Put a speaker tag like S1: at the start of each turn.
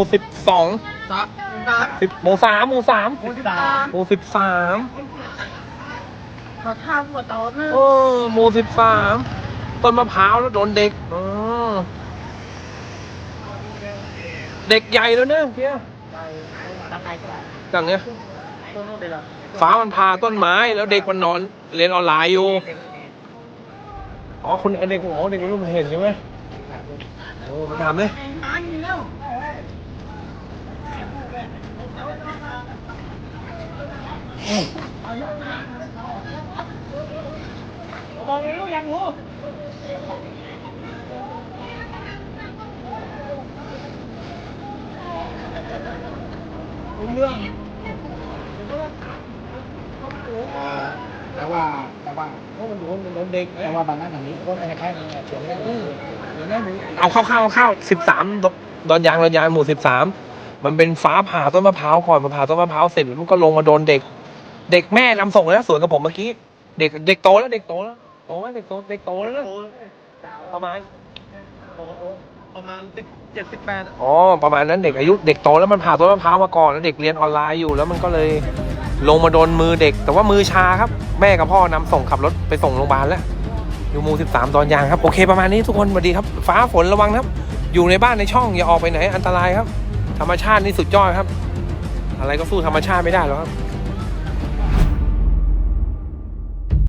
S1: มู่สิบสอง
S2: สาม
S1: สิบหมู่สามหมู่สาม
S2: คนที่สาม
S1: หมู่สิบสาม
S2: เขาทำหัวโตนึง
S1: โอ้หมู่สิบสามต้นมะพร้าวแล้วโดนเด็กอ๋อเด็กใหญ่แล้วเนี่ยเพีย
S2: ทำไงก็ได้
S1: อย่างเนี้ย
S2: ต้นนู้นเลยเหรอ
S1: ฟ้ามันพาต้นไม้แล้วเด็กมันนอนเรียนออนไลน์อยู่ อ๋อคุณไอเด็กอ๋อเด็กมันรู้เห็นใช่ไหมโอ้มาถามเลย
S2: อันนี้ลูกยังงู
S1: เรื่อง
S2: แต่ว่าแต่ว่า
S1: เพราะมันโดนมันโดนเด็ก
S2: แต่ว่าบางนั้นอย่างนี้ก็ไม่ใช่ไม่ใช่เฉยเดี๋ยวนะหนู
S1: เอาเข้าเข้าเข้าสิบสามดอนยางดอนยางหมู่สิบสามมันเป็นฟ้าผ่าต้นมะพร้าวก่อนมาผ่าต้นมะพร้าวเสร็จแล้วมันก็ลงมาโดนเด็ก เด็กแม่นำส่งเลยนะสวนกับผมเมื่อกี้ เด็กเด็กโตแล้วเด็กโตแล้วโตไหมเด็กโตเด็กโตแล้วนะประมาณ
S2: ประมาณสิบเจ็ดสิบแปด
S1: อ๋อประมาณนั้นเด็กอายุเด็กโตแล้วมันผ่าต้นมะพร้าวมาก่อนแล้วเด็กเรียนออนไลน์อยู่แล้วมันก็เลยลงมาโดนมือเด็ก แต่ว่ามือชาครับ แม่กับพ่อนำส่งขับรถไปส่งโรงพยาบาลแล้ว อยู่หมู่13ตอนยางครับ โอเคประมาณนี้ทุกคนสวัสดีครับ ฟ้าฝนระวังนะครับ อยู่ในบ้านในช่องอย่าออกไปไหนอันตรายครับ ธรรมชาตินี่สุดยอดครับ อะไรก็สู้ธรรมชาติไม่ได้หรอกครับ